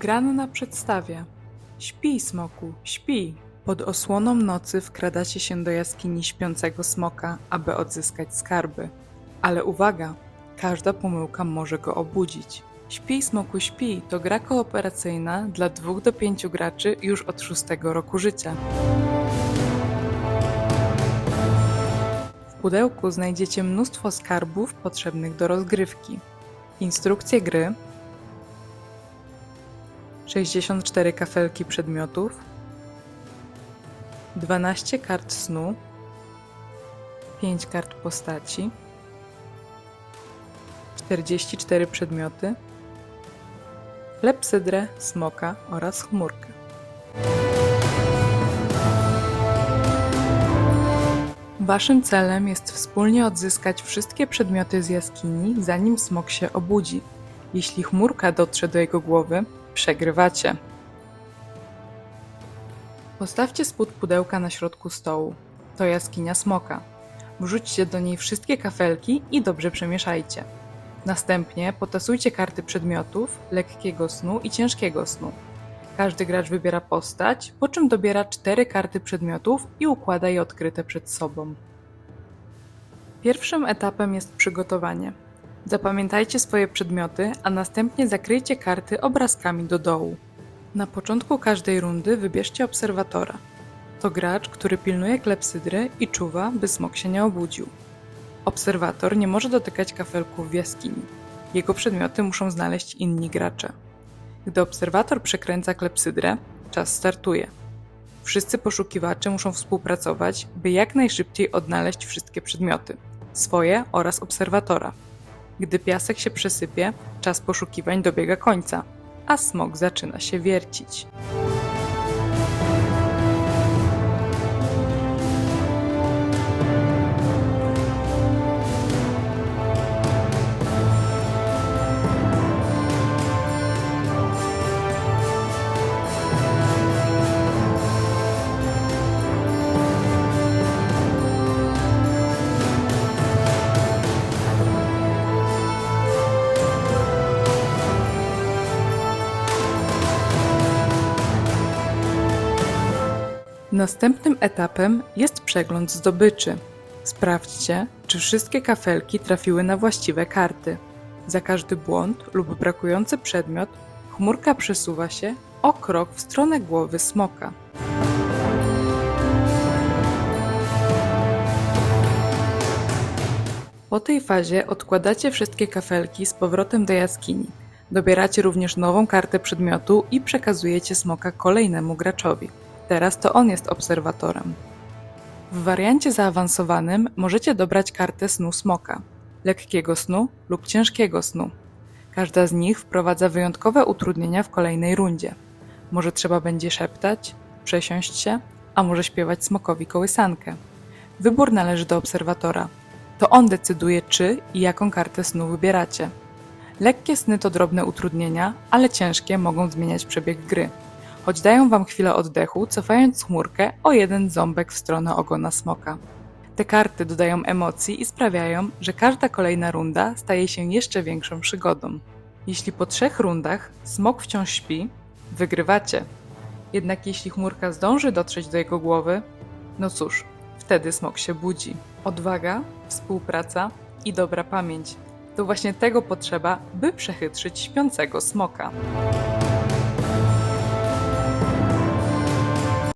Granna przedstawia. Śpi, smoku, śpi. Pod osłoną nocy wkradacie się do jaskini śpiącego smoka, aby odzyskać skarby. Ale uwaga, każda pomyłka może go obudzić. Śpi, smoku, śpi to gra kooperacyjna dla 2 do 5 graczy już od 6 roku życia. W pudełku znajdziecie mnóstwo skarbów potrzebnych do rozgrywki. Instrukcje gry, 64 kafelki przedmiotów, 12 kart snu, 5 kart postaci, 44 przedmioty, klepsydrę, smoka oraz chmurkę. Waszym celem jest wspólnie odzyskać wszystkie przedmioty z jaskini, zanim smok się obudzi. Jeśli chmurka dotrze do jego głowy, przegrywacie. Postawcie spód pudełka na środku stołu. To jaskinia smoka. Wrzućcie do niej wszystkie kafelki i dobrze przemieszajcie. Następnie potasujcie karty przedmiotów, lekkiego snu i ciężkiego snu. Każdy gracz wybiera postać, po czym dobiera cztery karty przedmiotów i układa je odkryte przed sobą. Pierwszym etapem jest przygotowanie. Zapamiętajcie swoje przedmioty, a następnie zakryjcie karty obrazkami do dołu. Na początku każdej rundy wybierzcie obserwatora. To gracz, który pilnuje klepsydry i czuwa, by smok się nie obudził. Obserwator nie może dotykać kafelków w jaskini. Jego przedmioty muszą znaleźć inni gracze. Gdy obserwator przekręca klepsydrę, czas startuje. Wszyscy poszukiwacze muszą współpracować, by jak najszybciej odnaleźć wszystkie przedmioty swoje oraz obserwatora. Gdy piasek się przesypie, czas poszukiwań dobiega końca, a smok zaczyna się wiercić. Następnym etapem jest przegląd zdobyczy. Sprawdźcie, czy wszystkie kafelki trafiły na właściwe karty. Za każdy błąd lub brakujący przedmiot chmurka przesuwa się o krok w stronę głowy smoka. Po tej fazie odkładacie wszystkie kafelki z powrotem do jaskini. Dobieracie również nową kartę przedmiotu i przekazujecie smoka kolejnemu graczowi. Teraz to on jest obserwatorem. W wariancie zaawansowanym możecie dobrać kartę snu smoka, lekkiego snu lub ciężkiego snu. Każda z nich wprowadza wyjątkowe utrudnienia w kolejnej rundzie. Może trzeba będzie szeptać, przesiąść się, a może śpiewać smokowi kołysankę. Wybór należy do obserwatora. To on decyduje, czy i jaką kartę snu wybieracie. Lekkie sny to drobne utrudnienia, ale ciężkie mogą zmieniać przebieg gry choć dają wam chwilę oddechu, cofając chmurkę o jeden ząbek w stronę ogona smoka. Te karty dodają emocji i sprawiają, że każda kolejna runda staje się jeszcze większą przygodą. Jeśli po trzech rundach smok wciąż śpi, wygrywacie. Jednak jeśli chmurka zdąży dotrzeć do jego głowy, no cóż, wtedy smok się budzi. Odwaga, współpraca i dobra pamięć. To właśnie tego potrzeba, by przechytrzyć śpiącego smoka.